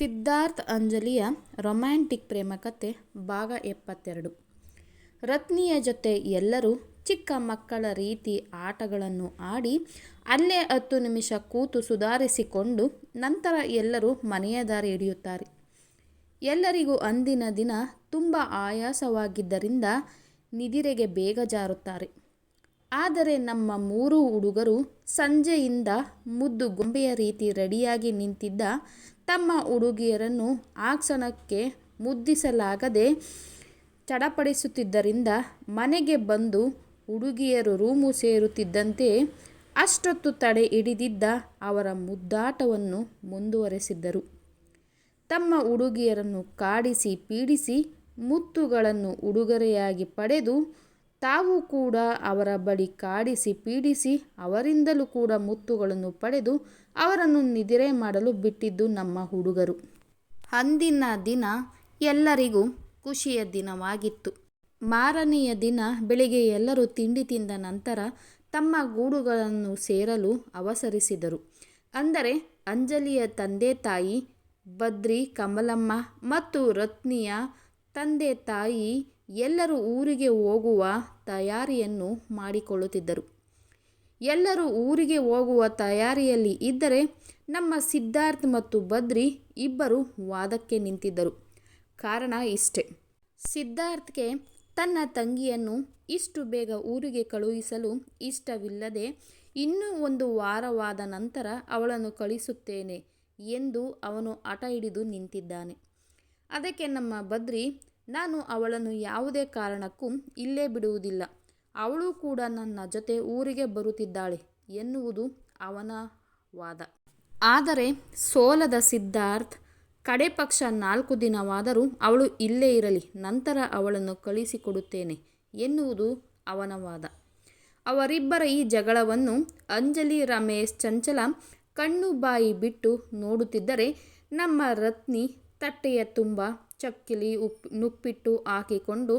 Siddharth ಅಂಜಲಿಯ romantic ಪ್ರೇಮ ಕಥೆ ಭಾಗ ಎಪ್ಪತ್ತೆರಡು. ರತ್ನಿಯ ಜೊತೆ ಎಲ್ಲರೂ ಚಿಕ್ಕ ಮಕ್ಕಳ ರೀತಿ ಆಟಗಳನ್ನು ಆಡಿ ಅಲ್ಲೇ ಹತ್ತು ನಿಮಿಷ ಕೂತು ಸುಧಾರಿಸಿಕೊಂಡು ನಂತರ ಎಲ್ಲರೂ ಮನೆಯ ದಾರಿ ಹಿಡಿಯುತ್ತಾರೆ. ಎಲ್ಲರಿಗೂ ಅಂದಿನ ದಿನ ತುಂಬ ಆಯಾಸವಾಗಿದ್ದರಿಂದ ನಿದಿರೆಗೆ ಬೇಗ ಜಾರುತ್ತಾರೆ. ಆದರೆ ನಮ್ಮ ಮೂರು ಹುಡುಗರು ಸಂಜೆಯಿಂದ ಮುದ್ದು ಗೊಂಬೆಯ ರೀತಿ ರೆಡಿಯಾಗಿ ನಿಂತಿದ್ದ ತಮ್ಮ ಹುಡುಗಿಯರನ್ನು ಆ ಕ್ಷಣಕ್ಕೆ ಮುದ್ದಿಸಲಾಗದೆ ಚಡಪಡಿಸುತ್ತಿದ್ದರಿಂದ ಮನೆಗೆ ಬಂದು ಹುಡುಗಿಯರು ರೂಮು ಸೇರುತ್ತಿದ್ದಂತೆ ಅಷ್ಟೊತ್ತು ತಡೆ ಹಿಡಿದಿದ್ದ ಅವರ ಮುದ್ದಾಟವನ್ನು ಮುಂದುವರೆಸಿದ್ದರು. ತಮ್ಮ ಹುಡುಗಿಯರನ್ನು ಕಾಡಿಸಿ ಪೀಡಿಸಿ ಮುತ್ತುಗಳನ್ನು ಉಡುಗೊರೆಯಾಗಿ ಪಡೆದು ತಾವು ಕೂಡ ಅವರ ಬಳಿ ಕಾಡಿಸಿ ಪೀಡಿಸಿ ಅವರಿಂದಲೂ ಕೂಡ ಮುತ್ತುಗಳನ್ನು ಪಡೆದು ಅವರನ್ನು ನಿದ್ರೆ ಮಾಡಲು ಬಿಟ್ಟಿದ್ದು ನಮ್ಮ ಹುಡುಗರು. ಅಂದಿನ ದಿನ ಎಲ್ಲರಿಗೂ ಖುಷಿಯ ದಿನವಾಗಿತ್ತು. ಮಾರನೆಯ ದಿನ ಬೆಳಿಗ್ಗೆ ಎಲ್ಲರೂ ತಿಂಡಿ ತಿಂದ ನಂತರ ತಮ್ಮ ಗೂಡುಗಳನ್ನು ಸೇರಲು ಅವಸರಿಸಿದರು. ಅಂದರೆ ಅಂಜಲಿಯ ತಂದೆ ತಾಯಿ ಬದ್ರಿ ಕಮಲಮ್ಮ ಮತ್ತು ರತ್ನಿಯ ತಂದೆ ತಾಯಿ ಎಲ್ಲರೂ ಊರಿಗೆ ಹೋಗುವ ತಯಾರಿಯನ್ನು ಮಾಡಿಕೊಳ್ಳುತ್ತಿದ್ದರು. ಎಲ್ಲರೂ ಊರಿಗೆ ಹೋಗುವ ತಯಾರಿಯಲ್ಲಿ ಇದ್ದರೆ ನಮ್ಮ ಸಿದ್ಧಾರ್ಥ್ ಮತ್ತು ಬದ್ರಿ ಇಬ್ಬರು ವಾದಕ್ಕೆ ನಿಂತಿದ್ದರು. ಕಾರಣ ಇಷ್ಟೆ. ಸಿದ್ಧಾರ್ಥ್ಗೆ ತನ್ನ ತಂಗಿಯನ್ನು ಇಷ್ಟು ಬೇಗ ಊರಿಗೆ ಕಳುಹಿಸಲು ಇಷ್ಟವಿಲ್ಲದೆ ಇನ್ನೂ ಒಂದು ವಾರವಾದ ನಂತರ ಅವಳನ್ನು ಕಳಿಸುತ್ತೇನೆ ಎಂದು ಅವನು ಹಠ ಹಿಡಿದು ನಿಂತಿದ್ದಾನೆ. ಅದಕ್ಕೆ ನಮ್ಮ ಬದ್ರಿ, ನಾನು ಅವಳನ್ನು ಯಾವುದೇ ಕಾರಣಕ್ಕೂ ಇಲ್ಲೇ ಬಿಡುವುದಿಲ್ಲ. ಅವಳು ಕೂಡ ನನ್ನ ಜೊತೆ ಊರಿಗೆ ಬರುತ್ತಿದ್ದಾಳೆ ಎನ್ನುವುದು ಅವನ ವಾದ. ಆದರೆ ಸೋಲದ ಸಿದ್ಧಾರ್ಥ್ ಕಡೆ ಪಕ್ಷ ನಾಲ್ಕು ದಿನವಾದರೂ ಅವಳು ಇಲ್ಲೇ ಇರಲಿ, ನಂತರ ಅವಳನ್ನು ಕಳಿಸಿಕೊಡುತ್ತೇನೆ ಎನ್ನುವುದು ಅವನ ವಾದ. ಅವರಿಬ್ಬರ ಈ ಜಗಳವನ್ನು ಅಂಜಲಿ, ರಮೇಶ್, ಚಂಚಲ ಕಣ್ಣು ಬಾಯಿ ಬಿಟ್ಟು ನೋಡುತ್ತಿದ್ದರೆ ನಮ್ಮ ರತ್ನಿ ತಟ್ಟೆಯ ತುಂಬ ಚಕ್ಕಿಲಿ ಉಪ್ಪು ನುಪ್ಪಿಟ್ಟು ಹಾಕಿಕೊಂಡು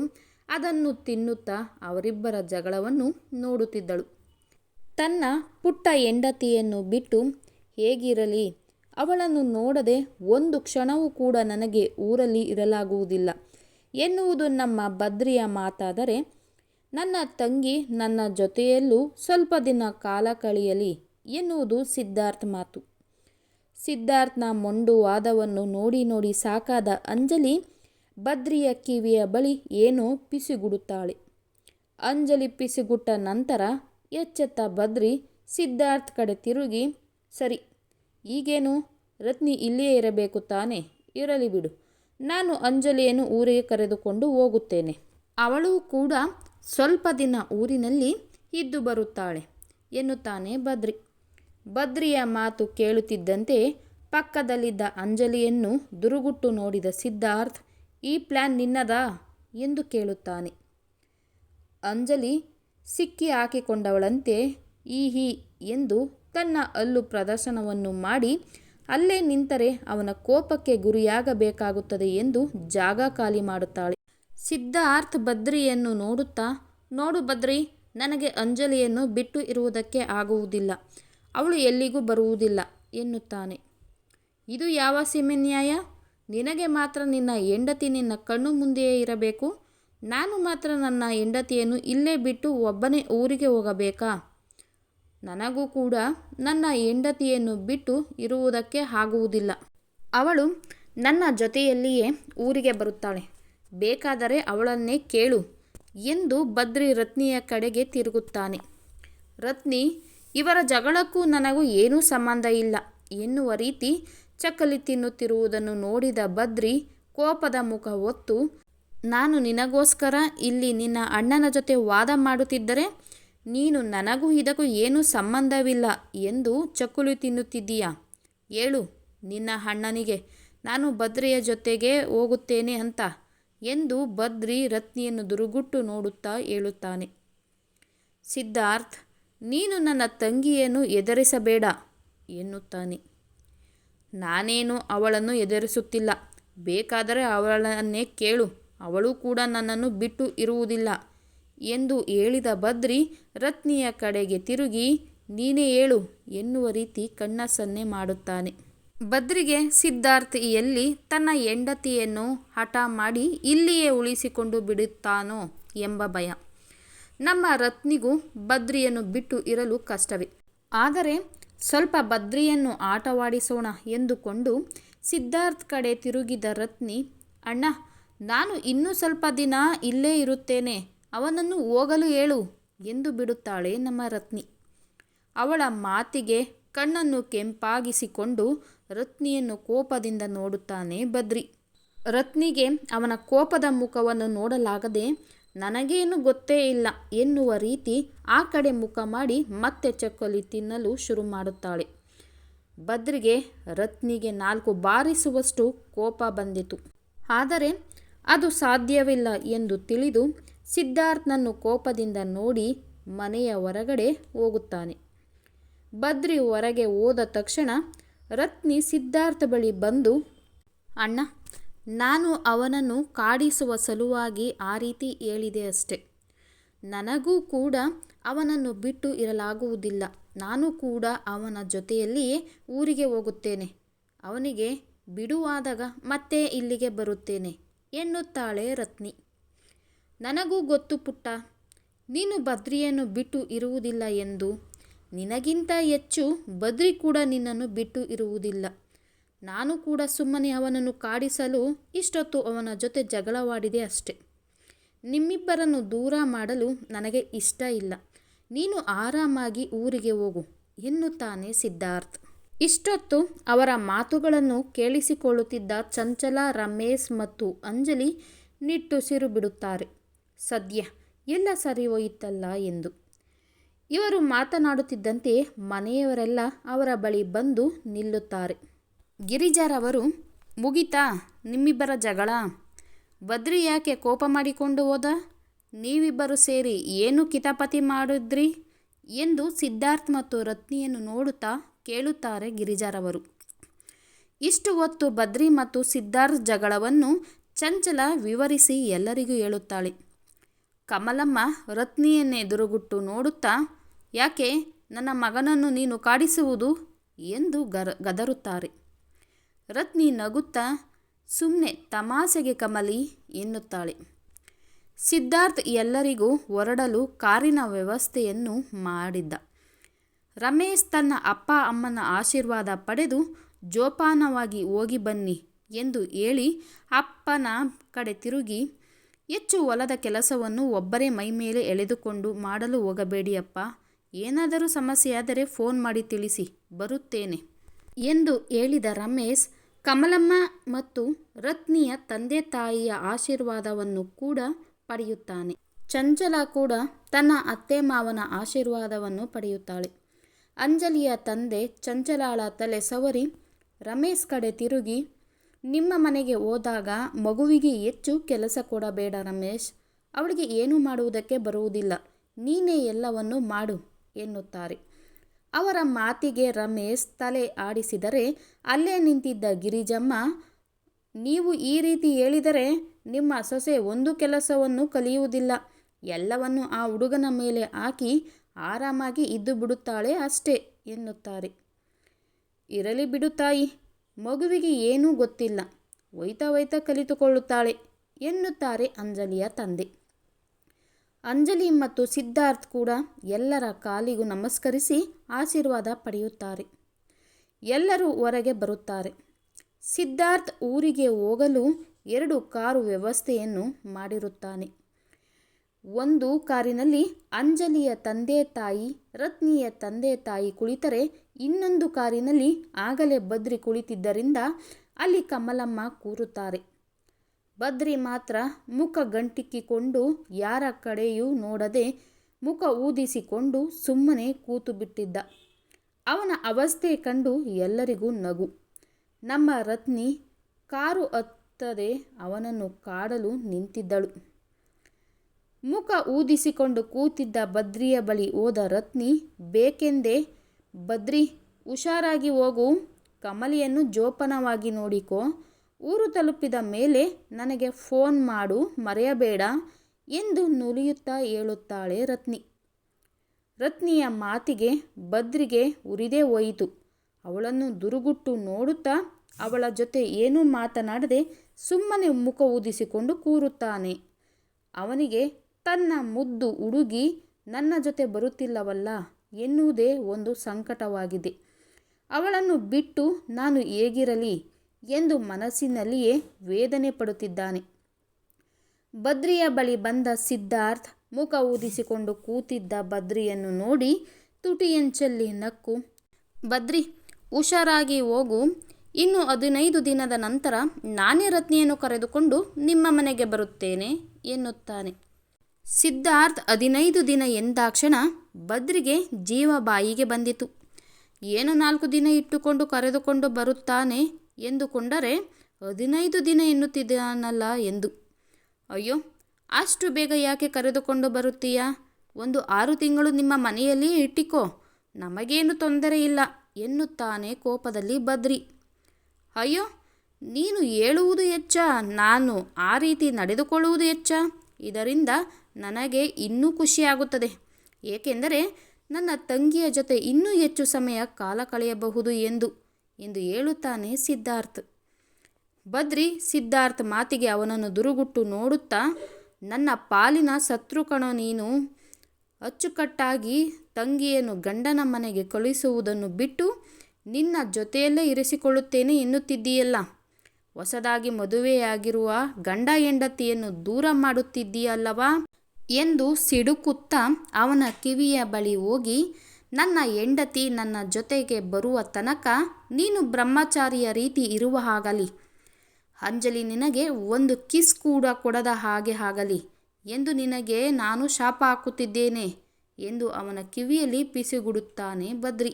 ಅದನ್ನು ತಿನ್ನುತ್ತಾ ಅವರಿಬ್ಬರ ಜಗಳವನ್ನು ನೋಡುತ್ತಿದ್ದಳು. ತನ್ನ ಪುಟ್ಟ ಹೆಂಡತಿಯನ್ನು ಬಿಟ್ಟು, ಹೇಗಿರಲಿ, ಅವಳನ್ನು ನೋಡದೆ ಒಂದು ಕ್ಷಣವೂ ಕೂಡ ನನಗೆ ಊರಲ್ಲಿ ಇರಲಾಗುವುದಿಲ್ಲ ಎನ್ನುವುದು ನಮ್ಮ ಬದ್ರಿಯ ಮಾತಾದರೆ, ನನ್ನ ತಂಗಿ ನನ್ನ ಜೊತೆಯಲ್ಲೂ ಸ್ವಲ್ಪ ದಿನ ಕಾಲ ಕಳೆಯಲಿ ಎನ್ನುವುದು ಸಿದ್ಧಾರ್ಥ್ ಮಾತು. ಸಿದ್ಧಾರ್ಥ್ನ ಮೊಂಡು ವಾದವನ್ನು ನೋಡಿ ನೋಡಿ ಸಾಕಾದ ಅಂಜಲಿ ಬದ್ರಿಯ ಕಿವಿಯ ಬಳಿ ಏನೋ ಪಿಸಿಗುಡುತ್ತಾಳೆ. ಅಂಜಲಿ ಪಿಸಿಗುಟ್ಟ ನಂತರ ಎಚ್ಚೆತ್ತ ಬದ್ರಿ ಸಿದ್ಧಾರ್ಥ್ ಕಡೆ ತಿರುಗಿ, ಸರಿ, ಈಗೇನು? ರತ್ನಿ ಇಲ್ಲಿಯೇ ಇರಬೇಕು ತಾನೆ? ಇರಲಿ ಬಿಡು. ನಾನು ಅಂಜಲಿಯನ್ನು ಊರಿಗೆ ಕರೆದುಕೊಂಡು ಹೋಗುತ್ತೇನೆ. ಅವಳು ಕೂಡ ಸ್ವಲ್ಪ ದಿನ ಊರಿನಲ್ಲಿ ಇದ್ದು ಬರುತ್ತಾಳೆ ಎನ್ನುತ್ತಾನೆ ಬದ್ರಿ ಬದ್ರಿಯ ಮಾತು ಕೇಳುತ್ತಿದ್ದಂತೆ ಪಕ್ಕದಲ್ಲಿದ್ದ ಅಂಜಲಿಯನ್ನು ದುರುಗುಟ್ಟು ನೋಡಿದ ಸಿದ್ಧಾರ್ಥ್ ಈ ಪ್ಲ್ಯಾನ್ ನಿನ್ನದಾ? ಎಂದು ಕೇಳುತ್ತಾನೆ. ಅಂಜಲಿ ಸಿಕ್ಕಿ ಹಾಕಿಕೊಂಡವಳಂತೆ ಈ ಹಿ ಎಂದು ತನ್ನ ಅಲ್ಲು ಪ್ರದರ್ಶನವನ್ನು ಮಾಡಿ, ಅಲ್ಲೇ ನಿಂತರೆ ಅವನ ಕೋಪಕ್ಕೆ ಗುರಿಯಾಗಬೇಕಾಗುತ್ತದೆ ಎಂದು ಜಾಗ ಖಾಲಿ ಮಾಡುತ್ತಾಳೆ. ಸಿದ್ಧಾರ್ಥ್ ಬದ್ರಿಯನ್ನು ನೋಡುತ್ತಾ, ನೋಡು ಬದ್ರಿ ನನಗೆ ಅಂಜಲಿಯನ್ನು ಬಿಟ್ಟು ಇರುವುದಕ್ಕೆ ಆಗುವುದಿಲ್ಲ, ಅವಳು ಎಲ್ಲಿಗೂ ಬರುವುದಿಲ್ಲ ಎನ್ನುತ್ತಾನೆ. ಇದು ಯಾವ ಸೀಮೆ ನ್ಯಾಯ ನಿನಗೆ ಮಾತ್ರ ನಿನ್ನ ಹೆಂಡತಿ ನಿನ್ನ ಕಣ್ಣು ಮುಂದೆಯೇ ಇರಬೇಕು. ನಾನು ಮಾತ್ರ ನನ್ನ ಹೆಂಡತಿಯನ್ನು ಇಲ್ಲೇ ಬಿಟ್ಟು ಒಬ್ಬನೇ ಊರಿಗೆ ಹೋಗಬೇಕಾ? ನನಗೂ ಕೂಡ ನನ್ನ ಹೆಂಡತಿಯನ್ನು ಬಿಟ್ಟು ಇರುವುದಕ್ಕೆ ಆಗುವುದಿಲ್ಲ. ಅವಳು ನನ್ನ ಜೊತೆಯಲ್ಲಿಯೇ ಊರಿಗೆ ಬರುತ್ತಾಳೆ. ಬೇಕಾದರೆ ಅವಳನ್ನೇ ಕೇಳು ಎಂದು ಬದ್ರಿ ರತ್ನಿಯ ಕಡೆಗೆ ತಿರುಗುತ್ತಾನೆ. ರತ್ನಿ, ಇವರ ಜಗಳಕ್ಕೂ ನನಗೂ ಏನೂ ಸಂಬಂಧ ಇಲ್ಲ ಎನ್ನುವ ರೀತಿ ಚಕ್ಕಲಿ ತಿನ್ನುತ್ತಿರುವುದನ್ನು ನೋಡಿದ ಬದ್ರಿ ಕೋಪದ ಮುಖ ಹೊತ್ತು, ನಾನು ನಿನಗೋಸ್ಕರ ಇಲ್ಲಿ ನಿನ್ನ ಅಣ್ಣನ ಜೊತೆ ವಾದ ಮಾಡುತ್ತಿದ್ದರೆ ನೀನು ನನಗೂ ಇದಕ್ಕೂ ಏನೂ ಸಂಬಂಧವಿಲ್ಲ ಎಂದು ಚಕ್ಕುಲಿ ತಿನ್ನುತ್ತಿದ್ದೀಯಾ? ಹೇಳು ನಿನ್ನ ಅಣ್ಣನಿಗೆ ನಾನು ಬದ್ರಿಯ ಜೊತೆಗೆ ಹೋಗುತ್ತೇನೆ ಅಂತ ಎಂದು ಬದ್ರಿ ರತ್ನಿಯನ್ನು ದುರುಗುಟ್ಟು ನೋಡುತ್ತಾ ಹೇಳುತ್ತಾನೆ. ಸಿದ್ಧಾರ್ಥ್, ನೀನು ನನ್ನ ತಂಗಿಯನ್ನು ಎದುರಿಸಬೇಡ ಎನ್ನುತ್ತಾನೆ. ನಾನೇನು ಅವಳನ್ನು ಎದುರಿಸುತ್ತಿಲ್ಲ. ಬೇಕಾದರೆ ಅವಳನ್ನೇ ಕೇಳು. ಅವಳು ಕೂಡ ನನ್ನನ್ನು ಬಿಟ್ಟು ಇರುವುದಿಲ್ಲ. ಎಂದು ಹೇಳಿದ ಬದ್ರಿ ರತ್ನಿಯ ಕಡೆಗೆ ತಿರುಗಿ, ನೀನೇ ಹೇಳು ಎನ್ನುವ ರೀತಿ ಕಣ್ಣ ಸನ್ನೆ ಮಾಡುತ್ತಾನೆ. ಬದ್ರಿಗೆ ಸಿದ್ಧಾರ್ಥಿಯಲ್ಲಿ ತನ್ನ ಹೆಂಡತಿಯನ್ನು ಹಠ ಮಾಡಿ ಇಲ್ಲಿಯೇ ಉಳಿಸಿಕೊಂಡು ಬಿಡುತ್ತಾನೋ ಎಂಬ ಭಯ. ನಮ್ಮ ರತ್ನಿಗೂ ಬದ್ರಿಯನ್ನು ಬಿಟ್ಟು ಇರಲು ಕಷ್ಟವೇ. ಆದರೆ ಸ್ವಲ್ಪ ಬದ್ರಿಯನ್ನು ಆಟವಾಡಿಸೋಣ ಎಂದುಕೊಂಡು ಸಿದ್ಧಾರ್ಥ್ ಕಡೆ ತಿರುಗಿದ ರತ್ನಿ, ಅಣ್ಣ, ನಾನು ಇನ್ನೂ ಸ್ವಲ್ಪ ದಿನ ಇಲ್ಲೇ ಇರುತ್ತೇನೆ, ಅವನನ್ನು ಹೋಗಲು ಹೇಳು ಎಂದು ಬಿಡುತ್ತಾಳೆ ನಮ್ಮ ರತ್ನಿ. ಅವಳ ಮಾತಿಗೆ ಕಣ್ಣನ್ನು ಕೆಂಪಾಗಿಸಿಕೊಂಡು ರತ್ನಿಯನ್ನು ಕೋಪದಿಂದ ನೋಡುತ್ತಾನೆ ಬದ್ರಿ. ರತ್ನಿಗೆ ಅವನ ಕೋಪದ ಮುಖವನ್ನು ನೋಡಲಾಗದೆ ನನಗೇನು ಗೊತ್ತೇ ಇಲ್ಲ ಎನ್ನುವ ರೀತಿ ಆ ಕಡೆ ಮುಖ ಮಾಡಿ ಮತ್ತೆ ಚಕ್ಕಲಿ ತಿನ್ನಲು ಶುರು ಮಾಡುತ್ತಾಳೆ. ಬದ್ರಿಗೆ ರತ್ನಿಗೆ ನಾಲ್ಕು ಬಾರಿಸುವಷ್ಟು ಕೋಪ ಬಂದಿತು. ಆದರೆ ಅದು ಸಾಧ್ಯವಿಲ್ಲ ಎಂದು ತಿಳಿದು ಸಿದ್ಧಾರ್ಥನನ್ನು ಕೋಪದಿಂದ ನೋಡಿ ಮನೆಯ ಹೊರಗಡೆ ಹೋಗುತ್ತಾನೆ. ಬದ್ರಿ ಹೊರಗೆ ಹೋದ ತಕ್ಷಣ ರತ್ನಿ ಸಿದ್ಧಾರ್ಥ ಬಳಿ ಬಂದು, ಅಣ್ಣ ನಾನು ಅವನನ್ನು ಕಾಡಿಸುವ ಸಲುವಾಗಿ ಆ ರೀತಿ ಹೇಳಿದೆ ಅಷ್ಟೆ. ನನಗೂ ಕೂಡ ಅವನನ್ನು ಬಿಟ್ಟು ಇರಲಾಗುವುದಿಲ್ಲ. ನಾನು ಕೂಡ ಅವನ ಜೊತೆಯಲ್ಲಿಯೇ ಊರಿಗೆ ಹೋಗುತ್ತೇನೆ. ಅವನಿಗೆ ಬಿಡುವಾದಾಗ ಮತ್ತೆ ಇಲ್ಲಿಗೆ ಬರುತ್ತೇನೆ ಎನ್ನುತ್ತಾಳೆ ರತ್ನಿ. ನನಗೂ ಗೊತ್ತು ಪುಟ್ಟ, ನೀನು ಬದ್ರಿಯನ್ನು ಬಿಟ್ಟು ಇರುವುದಿಲ್ಲ ಎಂದು. ನಿನಗಿಂತ ಹೆಚ್ಚು ಬದ್ರಿ ಕೂಡ ನಿನ್ನನ್ನು ಬಿಟ್ಟು ಇರುವುದಿಲ್ಲ. ನಾನು ಕೂಡ ಸುಮ್ಮನೆ ಅವನನ್ನು ಕಾಡಿಸಲು ಇಷ್ಟೊತ್ತು ಅವನ ಜೊತೆ ಜಗಳವಾಡಿದೆ ಅಷ್ಟೆ. ನಿಮ್ಮಿಬ್ಬರನ್ನು ದೂರ ಮಾಡಲು ನನಗೆ ಇಷ್ಟ ಇಲ್ಲ. ನೀನು ಆರಾಮಾಗಿ ಊರಿಗೆ ಹೋಗು, ಎನ್ನುತ್ತಾನೆ ಸಿದ್ಧಾರ್ಥ್. ಇಷ್ಟೊತ್ತು ಅವರ ಮಾತುಗಳನ್ನು ಕೇಳಿಸಿಕೊಳ್ಳುತ್ತಿದ್ದ ಚಂಚಲ, ರಮೇಶ್ ಮತ್ತು ಅಂಜಲಿ ನಿಟ್ಟುಸಿರು ಬಿಡುತ್ತಾರೆ. ಸದ್ಯ ಎಲ್ಲ ಸರಿ ಹೋಯಿತಲ್ಲ ಎಂದು. ಇವರು ಮಾತನಾಡುತ್ತಿದ್ದಂತೆ ಮನೆಯವರೆಲ್ಲ ಅವರ ಬಳಿ ಬಂದು ನಿಲ್ಲುತ್ತಾರೆ. ಗಿರಿಜಾರವರು, ಮುಗಿತಾ, ನಿಮ್ಮಿಬ್ಬರ ಜಗಳ. ಬದ್ರಿ ಯಾಕೆ ಕೋಪ ಮಾಡಿಕೊಂಡು ಹೋದ? ನೀವಿಬ್ಬರು ಸೇರಿ ಏನು ಕಿತಾಪತಿ ಮಾಡಿದ್ರಿ? ಎಂದು ಸಿದ್ಧಾರ್ಥ್ ಮತ್ತು ರತ್ನಿಯನ್ನು ನೋಡುತ್ತಾ ಕೇಳುತ್ತಾರೆ ಗಿರಿಜಾರವರು. ಇಷ್ಟು ಹೊತ್ತು ಬದ್ರಿ ಮತ್ತು ಸಿದ್ಧಾರ್ಥ್ ಜಗಳವನ್ನು ಚಂಚಲ ವಿವರಿಸಿ ಎಲ್ಲರಿಗೂ ಹೇಳುತ್ತಾಳೆ. ಕಮಲಮ್ಮ ರತ್ನಿಯನ್ನೆದುರುಗುಟ್ಟು ನೋಡುತ್ತಾ, ಯಾಕೆ ನನ್ನ ಮಗನನ್ನು ನೀನು ಕಾಡಿಸುವುದು? ಎಂದು ಗದರುತ್ತಾರೆ. ರತ್ನಿ ನಗುತ್ತಾ ಸುಮ್ಮನೆ ತಮಾಸೆಗೆ ಕಮಲಿ ಎನ್ನುತ್ತಾಳೆ. ಸಿದ್ಧಾರ್ಥ್ ಎಲ್ಲರಿಗೂ ಹೊರಡಲು ಕಾರಿನ ವ್ಯವಸ್ಥೆಯನ್ನು ಮಾಡಿದ್ದ. ರಮೇಶ್ ತನ್ನ ಅಪ್ಪ ಅಮ್ಮನ ಆಶೀರ್ವಾದ ಪಡೆದು ಜೋಪಾನವಾಗಿ ಹೋಗಿ ಬನ್ನಿ ಎಂದು ಹೇಳಿ ಅಪ್ಪನ ಕಡೆ ತಿರುಗಿ, ಹೆಚ್ಚು ಹೊಲದ ಕೆಲಸವನ್ನು ಒಬ್ಬರೇ ಮೈಮೇಲೆ ಎಳೆದುಕೊಂಡು ಮಾಡಲು ಹೋಗಬೇಡಿ ಅಪ್ಪ ಏನಾದರೂ ಸಮಸ್ಯೆಯಾದರೆ ಫೋನ್ ಮಾಡಿ ತಿಳಿಸಿ, ಬರುತ್ತೇನೆ. ಎಂದು ಹೇಳಿದ ರಮೇಶ್, ಕಮಲಮ್ಮ ಮತ್ತು ರತ್ನಿಯ ತಂದೆ ತಾಯಿಯ ಆಶೀರ್ವಾದವನ್ನು ಕೂಡ ಪಡೆಯುತ್ತಾನೆ. ಚಂಚಲ ಕೂಡ ತನ್ನ ಅತ್ತೆ ಮಾವನ ಆಶೀರ್ವಾದವನ್ನು ಪಡೆಯುತ್ತಾಳೆ. ಅಂಜಲಿಯ ತಂದೆ ಚಂಚಲಾಳ ತಲೆ ಸವರಿ ರಮೇಶ್ ಕಡೆ ತಿರುಗಿ, ನಿಮ್ಮ ಮನೆಗೆ ಹೋದಾಗ ಮಗುವಿಗೆ ಹೆಚ್ಚು ಕೆಲಸ ಕೊಡಬೇಡ ರಮೇಶ್, ಅವಳಿಗೆ ಏನು ಮಾಡುವುದಕ್ಕೆ ಬರುವುದಿಲ್ಲ, ನೀನೇ ಎಲ್ಲವನ್ನು ಮಾಡು ಎನ್ನುತ್ತಾರೆ. ಅವರ ಮಾತಿಗೆ ರಮೇಶ್ ತಲೆ ಆಡಿಸಿದರೆ, ಅಲ್ಲೇ ನಿಂತಿದ್ದ ಗಿರಿಜಮ್ಮ, ನೀವು ಈ ರೀತಿ ಹೇಳಿದರೆ ನಿಮ್ಮ ಸೊಸೆ ಒಂದು ಕೆಲಸವನ್ನು ಕಲಿಯುವುದಿಲ್ಲ. ಎಲ್ಲವನ್ನು ಆ ಹುಡುಗನ ಮೇಲೆ ಹಾಕಿ ಆರಾಮಾಗಿ ಇದ್ದು ಬಿಡುತ್ತಾಳೆ ಅಷ್ಟೇ ಎನ್ನುತ್ತಾರೆ. ಇರಲಿ ಬಿಡು ತಾಯಿ, ಮಗುವಿಗೆ ಏನೂ ಗೊತ್ತಿಲ್ಲ. ಒಯ್ತಾ ಒಯ್ತಾ ಕಲಿತುಕೊಳ್ಳುತ್ತಾಳೆ ಎನ್ನುತ್ತಾರೆ ಅಂಜಲಿಯ ತಂದೆ. ಅಂಜಲಿ ಮತ್ತು ಸಿದ್ಧಾರ್ಥ್ ಕೂಡ ಎಲ್ಲರ ಕಾಲಿಗೂ ನಮಸ್ಕರಿಸಿ ಆಶೀರ್ವಾದ ಪಡೆಯುತ್ತಾರೆ. ಎಲ್ಲರೂ ಹೊರಗೆ ಬರುತ್ತಾರೆ. ಸಿದ್ಧಾರ್ಥ್ ಊರಿಗೆ ಹೋಗಲು ಎರಡು ಕಾರು ವ್ಯವಸ್ಥೆಯನ್ನು ಮಾಡಿರುತ್ತಾನೆ. ಒಂದು ಕಾರಿನಲ್ಲಿ ಅಂಜಲಿಯ ತಂದೆ ತಾಯಿ, ರತ್ನಿಯ ತಂದೆ ತಾಯಿ ಕುಳಿತರೆ ಇನ್ನೊಂದು ಕಾರಿನಲ್ಲಿ ಆಗಲೇ ಬದ್ರಿ ಕುಳಿತಿದ್ದರಿಂದ ಅಲ್ಲಿ ಕಮಲಮ್ಮ ಕೂರುತ್ತಾರೆ. ಬದ್ರಿ ಮಾತ್ರ ಮುಖ ಗಂಟಿಕ್ಕಿಕೊಂಡು ಯಾರ ಕಡೆಯೂ ನೋಡದೆ ಮುಖ ಊದಿಸಿಕೊಂಡು ಸುಮ್ಮನೆ ಕೂತು ಬಿಟ್ಟಿದ್ದ. ಅವನ ಅವಸ್ಥೆ ಕಂಡು ಎಲ್ಲರಿಗೂ ನಗು. ನಮ್ಮ ರತ್ನಿ ಕಾರು ಹತ್ತದೆ ಅವನನ್ನು ಕಾಡಲು ನಿಂತಿದ್ದಳು. ಮುಖ ಊದಿಸಿಕೊಂಡು ಕೂತಿದ್ದ ಬದ್ರಿಯ ಬಳಿ ಹೋದ ರತ್ನಿ, ಬೇಕೆಂದೇ? ಬದ್ರಿ, ಹುಷಾರಾಗಿ ಹೋಗು. ಕಮಲಿಯನ್ನು ಜೋಪನವಾಗಿ ನೋಡಿಕೋ. ಊರು ತಲುಪಿದ ಮೇಲೆ ನನಗೆ ಫೋನ್ ಮಾಡು, ಮರೆಯಬೇಡ ಎಂದು ನುಲಿಯುತ್ತಾ ಹೇಳುತ್ತಾಳೆ ರತ್ನಿ. ರತ್ನಿಯ ಮಾತಿಗೆ ಬದ್ರಿಗೆ ಉರಿದೇ ಹೋಯಿತು. ಅವಳನ್ನು ದುರುಗುಟ್ಟು ನೋಡುತ್ತಾ ಅವಳ ಜೊತೆ ಏನೂ ಮಾತನಾಡದೆ ಸುಮ್ಮನೆ ಮುಖ ಊದಿಸಿಕೊಂಡು ಕೂರುತ್ತಾನೆ. ಅವನಿಗೆ, ತನ್ನ ಮುದ್ದು ಹುಡುಗಿ ನನ್ನ ಜೊತೆ ಬರುತ್ತಿಲ್ಲವಲ್ಲ ಎನ್ನುವುದೇ ಒಂದು ಸಂಕಟವಾಗಿದೆ. ಅವಳನ್ನು ಬಿಟ್ಟು, ನಾನು ಹೇಗಿರಲಿ? ಎಂದು ಮನಸ್ಸಿನಲ್ಲಿಯೇ ವೇದನೆ ಪಡುತ್ತಿದ್ದಾನೆ. ಬದ್ರಿಯ ಬಳಿ ಬಂದ ಸಿದ್ಧಾರ್ಥ್ ಮುಖ ಊದಿಸಿಕೊಂಡು ಕೂತಿದ್ದ ಬದ್ರಿಯನ್ನು ನೋಡಿ ತುಟಿಯಂಚಲ್ಲಿ ನಕ್ಕು ಬದ್ರಿ ಹುಷಾರಾಗಿ ಹೋಗು. ಇನ್ನು ಹದಿನೈದು ದಿನದ ನಂತರ ನಾನೇ ರತ್ನಿಯನ್ನು ಕರೆದುಕೊಂಡು ನಿಮ್ಮ ಮನೆಗೆ ಬರುತ್ತೇನೆ, ಎನ್ನುತ್ತಾನೆ. ಸಿದ್ಧಾರ್ಥ್ ಹದಿನೈದು ದಿನ ಎಂದಾಕ್ಷಣ ಬದ್ರಿಗೆ ಜೀವ ಬಾಯಿಗೆ ಬಂದಿತು. ಏನು ನಾಲ್ಕು ದಿನ ಇಟ್ಟುಕೊಂಡು ಕರೆದುಕೊಂಡು ಬರುತ್ತಾನೆ? ಎಂದುಕೊಂಡರೆ ಹದಿನೈದು ದಿನ ಎನ್ನುತ್ತಿದ್ದಾನಲ್ಲ ಎಂದು. ಅಯ್ಯೋ, ಅಷ್ಟು ಬೇಗ ಯಾಕೆ ಕರೆದುಕೊಂಡು ಬರುತ್ತೀಯಾ? ಒಂದು ಆರು ತಿಂಗಳು ನಿಮ್ಮ ಮನೆಯಲ್ಲಿಯೇ ಇಟ್ಟಿಕೋ. ನಮಗೇನು ತೊಂದರೆ ಇಲ್ಲ, ಎನ್ನುತ್ತಾನೆ ಕೋಪದಲ್ಲಿ ಬದ್ರಿ. ಅಯ್ಯೋ, ನೀನು ಹೇಳುವುದು ಹೆಚ್ಚ ನಾನು ಆ ರೀತಿ ನಡೆದುಕೊಳ್ಳುವುದು ಹೆಚ್ಚ ಇದರಿಂದ ನನಗೆ ಇನ್ನೂ ಖುಷಿಯಾಗುತ್ತದೆ ಏಕೆಂದರೆ ನನ್ನ ತಂಗಿಯ ಜೊತೆ ಇನ್ನೂ ಹೆಚ್ಚು ಸಮಯ ಕಾಲ ಕಳೆಯಬಹುದು ಎಂದು. ಎಂದು ಹೇಳುತ್ತಾನೆ ಸಿದ್ಧಾರ್ಥ್. ಬದ್ರಿ ಸಿದ್ಧಾರ್ಥ್ ಮಾತಿಗೆ ಅವನನ್ನು ದುರುಗುಟ್ಟು ನೋಡುತ್ತಾ, ನನ್ನ ಪಾಲಿನ ಶತ್ರು ನೀನು, ಅಚ್ಚುಕಟ್ಟಾಗಿ ತಂಗಿಯನ್ನು ಗಂಡನ ಮನೆಗೆ ಕಳುಹಿಸುವುದನ್ನು ಬಿಟ್ಟು ನಿನ್ನ ಜೊತೆಯಲ್ಲೇ ಇರಿಸಿಕೊಳ್ಳುತ್ತೇನೆ ಎನ್ನುತ್ತಿದ್ದೀಯಲ್ಲ. ಹೊಸದಾಗಿ ಮದುವೆಯಾಗಿರುವ ಗಂಡ ಹೆಂಡತಿಯನ್ನು ದೂರ ಮಾಡುತ್ತಿದ್ದೀಯಲ್ಲವಾ ಎಂದು ಸಿಡುಕುತ್ತಾ ಅವನ ಕಿವಿಯ ಬಳಿ ಹೋಗಿ ನನ್ನ ಹೆಂಡತಿ ನನ್ನ ಜೊತೆಗೆ ಬರುವ ತನಕ ನೀನು ಬ್ರಹ್ಮಚಾರಿಯ ರೀತಿ ಇರುವ ಹಾಗಲಿ. ಅಂಜಲಿ ನಿನಗೆ ಒಂದು ಕಿಸ್ ಕೂಡ ಕೊಡದ ಹಾಗೆ ಆಗಲಿ ಎಂದು ನಿನಗೆ ನಾನು ಶಾಪ ಹಾಕುತ್ತಿದ್ದೇನೆ ಎಂದು ಅವನ ಕಿವಿಯಲ್ಲಿ ಪಿಸುಗುಡುತ್ತಾನೆ ಬದ್ರಿ.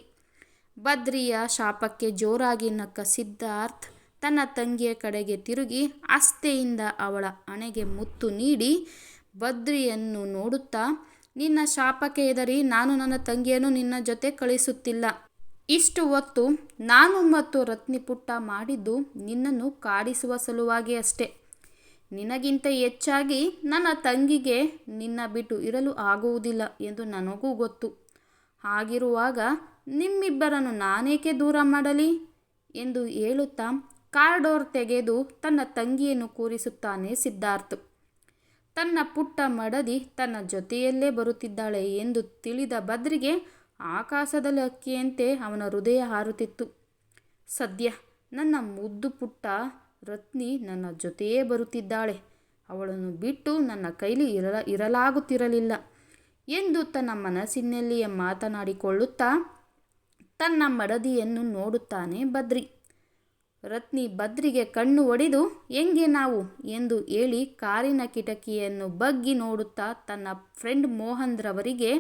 ಬದ್ರಿಯ ಶಾಪಕ್ಕೆ ಜೋರಾಗಿ ನಕ್ಕ ಸಿದ್ಧಾರ್ಥ್ ತನ್ನ ತಂಗಿಯ ಕಡೆಗೆ ತಿರುಗಿ ಆಸ್ತೆಯಿಂದ ಅವಳ ಹಣೆಗೆ ಮುತ್ತು ನೀಡಿ ಬದ್ರಿಯನ್ನು ನೋಡುತ್ತಾ ನಿನ್ನ ಶಾಪಕ್ಕೆ ಹೆದರಿ ನಾನು ನನ್ನ ತಂಗಿಯನ್ನು ನಿನ್ನ ಜೊತೆ ಕಳಿಸುತ್ತಿಲ್ಲ. ಇಷ್ಟು ಹೊತ್ತು ನಾನು ಮತ್ತು ರತ್ನಿ ಪುಟ್ಟ ಮಾಡಿದ್ದು ನಿನ್ನನ್ನು ಕಾಡಿಸುವ ಸಲುವಾಗಿ ಅಷ್ಟೆ. ನಿನಗಿಂತ ಹೆಚ್ಚಾಗಿ ನನ್ನ ತಂಗಿಗೆ ನಿನ್ನ ಬಿಟ್ಟು ಇರಲು ಆಗುವುದಿಲ್ಲ ಎಂದು ನನಗೂ ಗೊತ್ತು. ಹಾಗಿರುವಾಗ ನಿಮ್ಮಿಬ್ಬರನ್ನು ನಾನೇಕೆ ದೂರ ಮಾಡಲಿ? ಎಂದು ಹೇಳುತ್ತಾ ಕಾರ್ಡೋರ್ ತೆಗೆದು ತನ್ನ ತಂಗಿಯನ್ನು ಕೂರಿಸುತ್ತಾನೆ ಸಿದ್ಧಾರ್ಥ್. ತನ್ನ ಪುಟ್ಟ ಮಡದಿ ತನ್ನ ಜೊತೆಯಲ್ಲೇ ಬರುತ್ತಿದ್ದಾಳೆ ಎಂದು ತಿಳಿದ ಬದ್ರಿಗೆ ಆಕಾಶದಲ್ಲಿ ಅಕ್ಕಿಯಂತೆ ಅವನ ಹೃದಯ ಹಾರುತ್ತಿತ್ತು. ಸದ್ಯ ನನ್ನ ಮುದ್ದು ಪುಟ್ಟ ರತ್ನಿ ನನ್ನ ಜೊತೆಯೇ ಬರುತ್ತಿದ್ದಾಳೆ. ಅವಳನ್ನು ಬಿಟ್ಟು ನನ್ನ ಕೈಲಿ ಇರಲ, ಇರಲಾಗುತ್ತಿರಲಿಲ್ಲ ಎಂದು ತನ್ನ ಮನಸ್ಸಿನಲ್ಲಿಯೇ ಮಾತನಾಡಿಕೊಳ್ಳುತ್ತಾ ತನ್ನ ಮಡದಿಯನ್ನು ನೋಡುತ್ತಾನೆ ಬದ್ರಿ ರತ್ನಿ ಬದ್ರಿಗೆ ಕಣ್ಣು ಒಡೆದು, ಹೆಂಗೆ ನಾವು? ಎಂದು ಹೇಳಿ ಕಾರಿನ ಕಿಟಕಿಯನ್ನು ಬಗ್ಗಿ ನೋಡುತ್ತಾ ತನ್ನ ಫ್ರೆಂಡ್ ಮೋಹನ್ರವರಿಗೆ,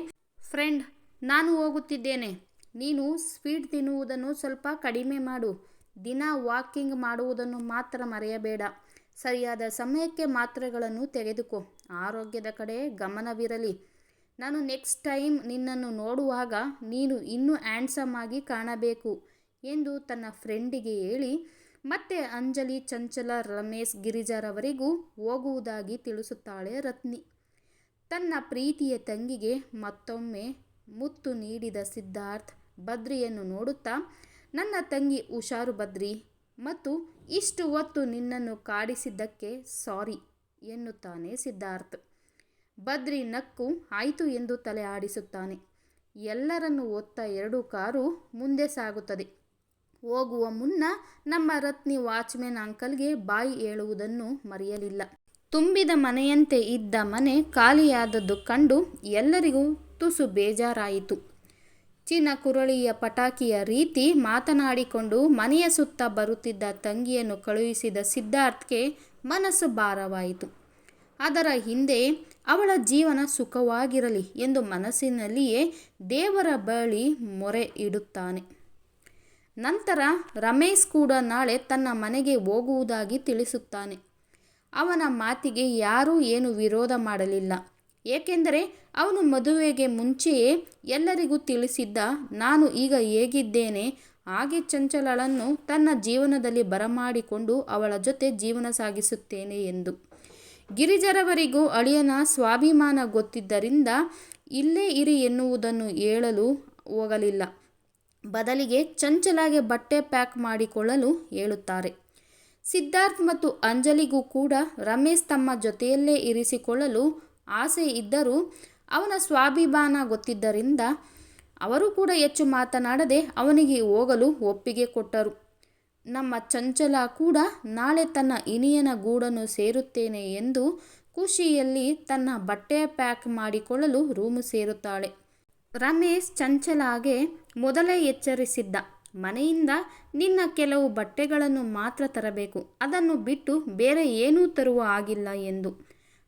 ಫ್ರೆಂಡ್, ನಾನು ಹೋಗುತ್ತಿದ್ದೇನೆ. ನೀನು ಸ್ವೀಟ್ ತಿನ್ನುವುದನ್ನು ಸ್ವಲ್ಪ ಕಡಿಮೆ ಮಾಡು. ದಿನ ವಾಕಿಂಗ್ ಮಾಡುವುದನ್ನು ಮಾತ್ರ ಮರೆಯಬೇಡ. ಸರಿಯಾದ ಸಮಯಕ್ಕೆ ಮಾತ್ರೆಗಳನ್ನು ತೆಗೆದುಕೋ. ಆರೋಗ್ಯದ ಕಡೆ ಗಮನವಿರಲಿ. ನಾನು ನೆಕ್ಸ್ಟ್ ಟೈಮ್ ನಿನ್ನನ್ನು ನೋಡುವಾಗ ನೀನು ಇನ್ನೂ ಹ್ಯಾಂಡ್ಸಮ್ ಆಗಿ ಕಾಣಬೇಕು ಎಂದು ತನ್ನ ಫ್ರೆಂಡಿಗೆ ಹೇಳಿ ಮತ್ತೆ ಅಂಜಲಿ, ಚಂಚಲ, ರಮೇಶ್, ಗಿರಿಜಾರವರಿಗೂ ಹೋಗುವುದಾಗಿ ತಿಳಿಸುತ್ತಾಳೆ ರತ್ನಿ. ತನ್ನ ಪ್ರೀತಿಯ ತಂಗಿಗೆ ಮತ್ತೊಮ್ಮೆ ಮುತ್ತು ನೀಡಿದ ಸಿದ್ಧಾರ್ಥ್ ಬದ್ರಿಯನ್ನು ನೋಡುತ್ತಾ, ನನ್ನ ತಂಗಿ ಹುಷಾರು ಬದ್ರಿ ಮತ್ತು ಇಷ್ಟು ಹೊತ್ತು ನಿನ್ನನ್ನು ಕಾಡಿಸಿದ್ದಕ್ಕೆ ಸಾರಿ, ಎನ್ನುತ್ತಾನೆ ಸಿದ್ಧಾರ್ಥ್. ಬದ್ರಿ ನಕ್ಕು, ಆಯಿತು ಎಂದು ತಲೆ ಆಡಿಸುತ್ತಾನೆ. ಎಲ್ಲರನ್ನು ಒತ್ತ ಎರಡು ಕಾರು ಮುಂದೆ ಸಾಗುತ್ತದೆ. ಹೋಗುವ ಮುನ್ನ ನಮ್ಮ ರತ್ನಿ ವಾಚ್ಮೆನ್ ಅಂಕಲ್ಗೆ ಬಾಯಿ ಹೇಳುವುದನ್ನು ಮರೆಯಲಿಲ್ಲ. ತುಂಬಿದ ಮನೆಯಂತೆ ಇದ್ದ ಮನೆ ಖಾಲಿಯಾದದ್ದು ಕಂಡು ಎಲ್ಲರಿಗೂ ತುಸು ಬೇಜಾರಾಯಿತು. ಚಿನ್ನ ಕುರಳಿಯ ಪಟಾಕಿಯ ರೀತಿ ಮಾತನಾಡಿಕೊಂಡು ಮನೆಯ ಸುತ್ತ ಬರುತ್ತಿದ್ದ ತಂಗಿಯನ್ನು ಕಳುಹಿಸಿದ ಸಿದ್ಧಾರ್ಥ್ಗೆ ಮನಸ್ಸು ಭಾರವಾಯಿತು. ಅದರ ಹಿಂದೆ ಅವಳ ಜೀವನ ಸುಖವಾಗಿರಲಿ ಎಂದು ಮನಸ್ಸಿನಲ್ಲಿಯೇ ದೇವರ ಬಳಿ ಮೊರೆ ಇಡುತ್ತಾನೆ. ನಂತರ ರಮೇಶ್ ಕೂಡ ನಾಳೆ ತನ್ನ ಮನೆಗೆ ಹೋಗುವುದಾಗಿ ತಿಳಿಸುತ್ತಾನೆ. ಅವನ ಮಾತಿಗೆ ಯಾರೂ ಏನು ವಿರೋಧ ಮಾಡಲಿಲ್ಲ. ಏಕೆಂದರೆ ಅವನು ಮದುವೆಗೆ ಮುಂಚೆಯೇ ಎಲ್ಲರಿಗೂ ತಿಳಿಸಿದ್ದ, ನಾನು ಈಗ ಹೇಗಿದ್ದೇನೆ? ಹಾಗೆ ಚಂಚಲಳನ್ನು ತನ್ನ ಜೀವನದಲ್ಲಿ ಬರಮಾಡಿಕೊಂಡು ಅವಳ ಜೊತೆ ಜೀವನ ಸಾಗಿಸುತ್ತೇನೆ ಎಂದು. ಗಿರಿಜರವರಿಗೂ ಅಳಿಯನ ಸ್ವಾಭಿಮಾನ ಗೊತ್ತಿದ್ದರಿಂದ ಇಲ್ಲೇ ಇರಿ ಎನ್ನುವುದನ್ನು ಹೇಳಲು ಹೋಗಲಿಲ್ಲ. ಬದಲಿಗೆ ಚಂಚಲಾಗೆ ಬಟ್ಟೆ ಪ್ಯಾಕ್ ಮಾಡಿಕೊಳ್ಳಲು ಹೇಳುತ್ತಾರೆ. ಸಿದ್ಧಾರ್ಥ್ ಮತ್ತು ಅಂಜಲಿಗೂ ಕೂಡ ರಮೇಶ್ ತಮ್ಮ ಜೊತೆಯಲ್ಲೇ ಇರಿಸಿಕೊಳ್ಳಲು ಆಸೆ ಇದ್ದರೂ ಅವನ ಸ್ವಾಭಿಮಾನ ಗೊತ್ತಿದ್ದರಿಂದ ಅವರು ಕೂಡ ಹೆಚ್ಚು ಮಾತನಾಡದೆ ಅವನಿಗೆ ಹೋಗಲು ಒಪ್ಪಿಗೆ ಕೊಟ್ಟರು. ನಮ್ಮ ಚಂಚಲ ಕೂಡ ನಾಳೆ ತನ್ನ ಇನಿಯನ ಗೂಡನ್ನು ಸೇರುತ್ತೇನೆ ಎಂದು ಖುಷಿಯಲ್ಲಿ ತನ್ನ ಬಟ್ಟೆ ಪ್ಯಾಕ್ ಮಾಡಿಕೊಳ್ಳಲು ರೂಮು ಸೇರುತ್ತಾಳೆ. ರಮೇಶ್ ಚಂಚಲಾಗೆ ಮೊದಲೇ ಎಚ್ಚರಿಸಿದ್ದ. ಮನೆಯಿಂದ ನಿನ್ನ ಕೆಲವು ಬಟ್ಟೆಗಳನ್ನು ಮಾತ್ರ ತರಬೇಕು. ಅದನ್ನು ಬಿಟ್ಟು ಬೇರೆ ಏನೂ ತರುವ ಆಗಿಲ್ಲ ಎಂದು.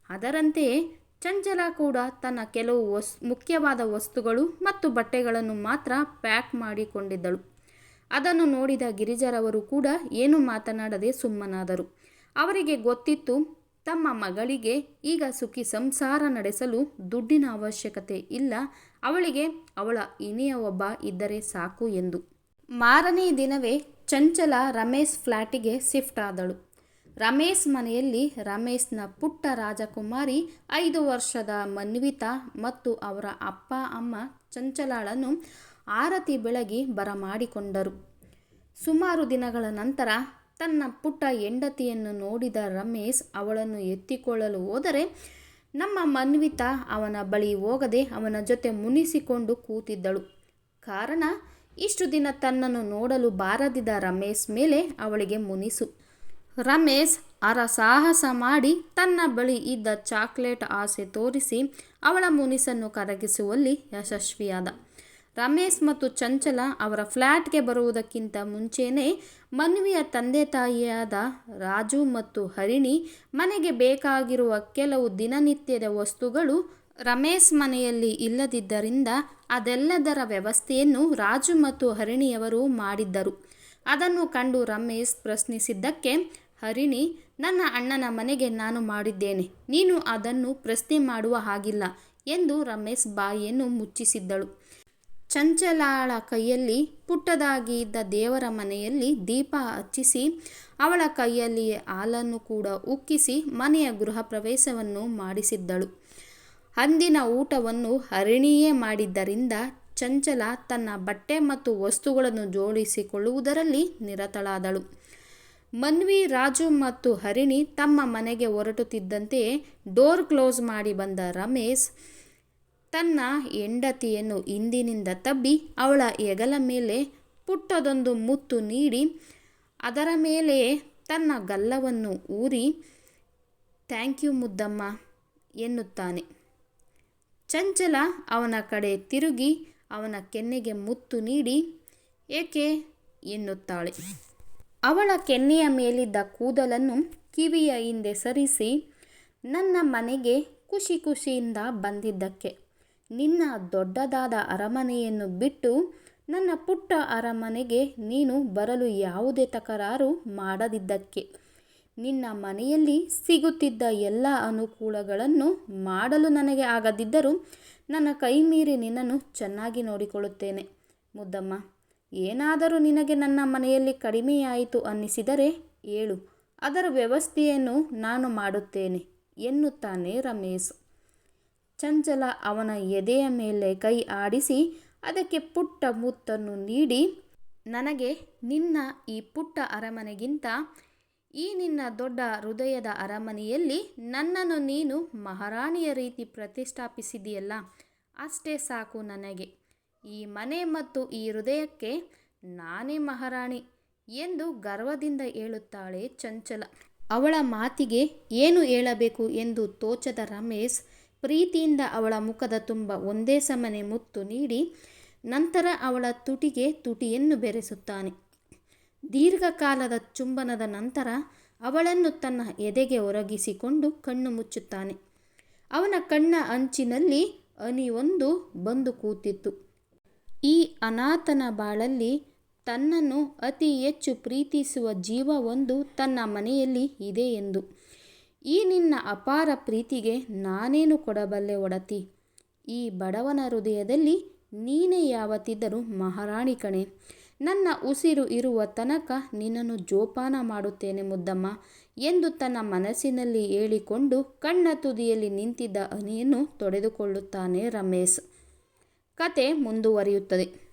ಅದರಂತೆಯೇ ಚಂಚಲ ಕೂಡ ತನ್ನ ಕೆಲವು ವಸ್, ಮುಖ್ಯವಾದ ವಸ್ತುಗಳು ಮತ್ತು ಬಟ್ಟೆಗಳನ್ನು ಮಾತ್ರ ಪ್ಯಾಕ್ ಮಾಡಿಕೊಂಡಿದ್ದಳು. ಅದನ್ನು ನೋಡಿದ ಗಿರಿಜರವರು ಕೂಡ ಏನು ಮಾತನಾಡದೆ ಸುಮ್ಮನಾದರು. ಅವರಿಗೆ ಗೊತ್ತಿತ್ತು ತಮ್ಮ ಮಗಳಿಗೆ ಈಗ ಸುಖಿ ಸಂಸಾರ ನಡೆಸಲು ದುಡ್ಡಿನ ಅವಶ್ಯಕತೆ ಇಲ್ಲ. ಅವಳಿಗೆ ಅವಳ ಇನಿಯ ಒಬ್ಬ ಇದ್ದರೆ ಸಾಕು ಎಂದು. ಮಾರನೇ ದಿನವೇ ಚಂಚಲ ರಮೇಶ್ ಫ್ಲ್ಯಾಟಿಗೆ ಶಿಫ್ಟ್ ಆದಳು. ರಮೇಶ್ ಮನೆಯಲ್ಲಿ ರಮೇಶ್ನ ಪುಟ್ಟ ರಾಜಕುಮಾರಿ, ಐದು ವರ್ಷದ ಮನ್ವಿತಾ ಮತ್ತು ಅವರ ಅಪ್ಪ, ಅಮ್ಮ ಚಂಚಲಾಳನ್ನು ಆರತಿ ಬೆಳಗಿ ಬರಮಾಡಿಕೊಂಡರು. ಸುಮಾರು ದಿನಗಳ ನಂತರ ತನ್ನ ಪುಟ್ಟ ಹೆಂಡತಿಯನ್ನು ನೋಡಿದ ರಮೇಶ್ ಅವಳನ್ನು ಎತ್ತಿಕೊಳ್ಳಲು ಹೋದರೆ ನಮ್ಮ ಮನ್ವಿತ ಅವನ ಬಳಿ ಹೋಗದೆ ಅವನ ಜೊತೆ ಮುನಿಸಿಕೊಂಡು ಕೂತಿದ್ದಳು. ಕಾರಣ, ಇಷ್ಟು ದಿನ ತನ್ನನ್ನು ನೋಡಲು ಬಾರದಿದ್ದ ರಮೇಶ್ ಮೇಲೆ ಅವಳಿಗೆ ಮುನಿಸು. ರಮೇಶ್ ಅರ ಸಾಹಸ ಮಾಡಿ ತನ್ನ ಬಳಿ ಇದ್ದ ಚಾಕ್ಲೇಟ್ ಆಸೆ ತೋರಿಸಿ ಅವಳ ಮುನಿಸನ್ನು ಕರಗಿಸುವಲ್ಲಿ ಯಶಸ್ವಿಯಾದ. ರಮೇಶ್ ಮತ್ತು ಚಂಚಲ ಅವರ ಫ್ಲ್ಯಾಟ್ಗೆ ಬರುವುದಕ್ಕಿಂತ ಮುಂಚೆಯೇ ಮನ್ವಿಯ ತಂದೆ ತಾಯಿಯಾದ ರಾಜು ಮತ್ತು ಹರಿಣಿ ಮನೆಗೆ ಬೇಕಾಗಿರುವ ಕೆಲವು ದಿನನಿತ್ಯದ ವಸ್ತುಗಳು ರಮೇಶ್ ಮನೆಯಲ್ಲಿ ಇಲ್ಲದಿದ್ದರಿಂದ ಅದೆಲ್ಲದರ ವ್ಯವಸ್ಥೆಯನ್ನು ರಾಜು ಮತ್ತು ಹರಿಣಿಯವರು ಮಾಡಿದ್ದರು. ಅದನ್ನು ಕಂಡು ರಮೇಶ್ ಪ್ರಶ್ನಿಸಿದ್ದಕ್ಕೆ, ಹರಿಣಿ, ನನ್ನ ಅಣ್ಣನ ಮನೆಗೆ ನಾನು ಮಾಡಿದ್ದೇನೆ. ನೀನು ಅದನ್ನು ಪ್ರಶ್ನೆ ಮಾಡುವ ಹಾಗಿಲ್ಲ ಎಂದು ರಮೇಶ್ ಬಾಯಿಯನ್ನು ಮುಚ್ಚಿಸಿದ್ದಳು. ಚಂಚಲಾಳ ಕೈಯಲ್ಲಿ ಪುಟ್ಟದಾಗಿ ಇದ್ದ ದೇವರ ಮನೆಯಲ್ಲಿ ದೀಪ ಹಚ್ಚಿಸಿ, ಅವಳ ಕೈಯಲ್ಲಿಯೇ ಹಾಲನ್ನು ಕೂಡ ಉಕ್ಕಿಸಿ ಮನೆಯ ಗೃಹ ಪ್ರವೇಶವನ್ನು ಮಾಡಿಸಿದ್ದಳು. ಅಂದಿನ ಊಟವನ್ನು ಹರಿಣಿಯೇ ಮಾಡಿದ್ದರಿಂದ ಚಂಚಲ ತನ್ನ ಬಟ್ಟೆ ಮತ್ತು ವಸ್ತುಗಳನ್ನು ಜೋಡಿಸಿಕೊಳ್ಳುವುದರಲ್ಲಿ ನಿರತಳಾದಳು. ಮನ್ವಿ, ರಾಜು ಮತ್ತು ಹರಿಣಿ ತಮ್ಮ ಮನೆಗೆ ಹೊರಟುತ್ತಿದ್ದಂತೆಯೇ ಡೋರ್ ಕ್ಲೋಸ್ ಮಾಡಿ ಬಂದ ರಮೇಶ್ ತನ್ನ ಹೆಂಡತಿಯನ್ನು ಹಿಂದಿನಿಂದ ತಬ್ಬಿ ಅವಳ ಹೆಗಲ ಮೇಲೆ ಪುಟ್ಟದೊಂದು ಮುತ್ತು ನೀಡಿ, ಅದರ ಮೇಲೆ ತನ್ನ ಗಲ್ಲವನ್ನು ಊರಿ, ಥ್ಯಾಂಕ್ ಯು ಮುದ್ದಮ್ಮ ಎನ್ನುತ್ತಾನೆ. ಚಂಚಲ ಅವನ ಕಡೆ ತಿರುಗಿ ಅವನ ಕೆನ್ನೆಗೆ ಮುತ್ತು ನೀಡಿ, ಏಕೆ? ಎನ್ನುತ್ತಾಳೆ. ಅವಳ ಕೆನ್ನೆಯ ಮೇಲಿದ್ದ ಕೂದಲನ್ನು ಕಿವಿಯ ಹಿಂದೆ ಸರಿಸಿ, ನನ್ನ ಮನೆಗೆ ಖುಷಿ ಖುಷಿಯಿಂದ ಬಂದಿದ್ದಕ್ಕೆ. ನಿನ್ನ ದೊಡ್ಡದಾದ ಅರಮನೆಯನ್ನು ಬಿಟ್ಟು ನನ್ನ ಪುಟ್ಟ ಅರಮನೆಗೆ ನೀನು ಬರಲು ಯಾವುದೇ ತಕರಾರು ಮಾಡದಿದ್ದಕ್ಕೆ. ನಿನ್ನ ಮನೆಯಲ್ಲಿ ಸಿಗುತ್ತಿದ್ದ ಎಲ್ಲ ಅನುಕೂಲಗಳನ್ನು ಮಾಡಲು ನನಗೆ ಆಗದಿದ್ದರೂ ನನ್ನ ಕೈ ಮೀರಿ ನಿನ್ನನ್ನು ಚೆನ್ನಾಗಿ ನೋಡಿಕೊಳ್ಳುತ್ತೇನೆ. ಮುದ್ದಮ್ಮ, ಏನಾದರೂ ನಿನಗೆ ನನ್ನ ಮನೆಯಲ್ಲಿ ಕಡಿಮೆಯಾಯಿತು ಅನ್ನಿಸಿದರೆ ಏಳು. ಅದರ ವ್ಯವಸ್ಥೆಯನ್ನು ನಾನು ಮಾಡುತ್ತೇನೆ, ಎನ್ನುತ್ತಾನೆ ರಮೇಶ್. ಚಂಚಲ ಅವನ ಎದೆಯ ಮೇಲೆ ಕೈ ಆಡಿಸಿ ಅದಕ್ಕೆ ಪುಟ್ಟ ಮುತ್ತನ್ನು ನೀಡಿ, ನನಗೆ ನಿನ್ನ ಈ ಪುಟ್ಟ ಅರಮನೆಗಿಂತ ಈ ನಿನ್ನ ದೊಡ್ಡ ಹೃದಯದ ಅರಮನೆಯಲ್ಲಿ ನನ್ನನ್ನು ನೀನು ಮಹಾರಾಣಿಯ ರೀತಿ ಪ್ರತಿಷ್ಠಾಪಿಸಿದೆಯಲ್ಲ ಅಷ್ಟೇ ಸಾಕು ನನಗೆ. ಈ ಮನೆ ಮತ್ತು ಈ ಹೃದಯಕ್ಕೆ ನಾನೇ ಮಹಾರಾಣಿ ಎಂದು ಗರ್ವದಿಂದ ಹೇಳುತ್ತಾಳೆ ಚಂಚಲ. ಅವಳ ಮಾತಿಗೆ ಏನು ಹೇಳಬೇಕು ಎಂದು ತೋಚದ ರಮೇಶ್ ಪ್ರೀತಿಯಿಂದ ಅವಳ ಮುಖದ ತುಂಬ ಒಂದೇ ಸಮನೆ ಮುತ್ತು ನೀಡಿ ನಂತರ ಅವಳ ತುಟಿಗೆ ತುಟಿಯನ್ನು ಬೆರೆಸುತ್ತಾನೆ. ದೀರ್ಘಕಾಲದ ಚುಂಬನದ ನಂತರ ಅವಳನ್ನು ತನ್ನ ಎದೆಗೆ ಒರಗಿಸಿಕೊಂಡು ಕಣ್ಣು ಮುಚ್ಚುತ್ತಾನೆ. ಅವನ ಕಣ್ಣ ಅಂಚಿನಲ್ಲಿ ಹನಿಯೊಂದು ಬಂದು ಕೂತಿತ್ತು. ಈ ಅನಾಥನ ಬಾಳಲ್ಲಿ ತನ್ನನ್ನು ಅತಿ ಹೆಚ್ಚು ಪ್ರೀತಿಸುವ ಜೀವ ಒಂದು ತನ್ನ ಮನೆಯಲ್ಲಿ ಇದೆ ಎಂದು ಈ ನಿನ್ನ ಅಪಾರ ಪ್ರೀತಿಗೆ ನಾನೇನು ಕೊಡಬಲ್ಲೆ ಒಡತಿ? ಈ ಬಡವನ ಹೃದಯದಲ್ಲಿ ನೀನೇ ಯಾವತ್ತಿದ್ದರೂ ಮಹಾರಾಣಿ ಕಣೆ. ನನ್ನ ಉಸಿರು ಇರುವ ತನಕ ನಿನ್ನನ್ನು ಜೋಪಾನ ಮಾಡುತ್ತೇನೆ ಮುದ್ದಮ್ಮ ಎಂದು ತನ್ನ ಮನಸ್ಸಿನಲ್ಲಿ ಹೇಳಿಕೊಂಡು ಕಣ್ಣ ತುದಿಯಲ್ಲಿ ನಿಂತಿದ್ದ ಹನಿಯನ್ನು ತೊಡೆದುಕೊಳ್ಳುತ್ತಾನೆ ರಮೇಶ್. ಕತೆ ಮುಂದುವರಿಯುತ್ತದೆ.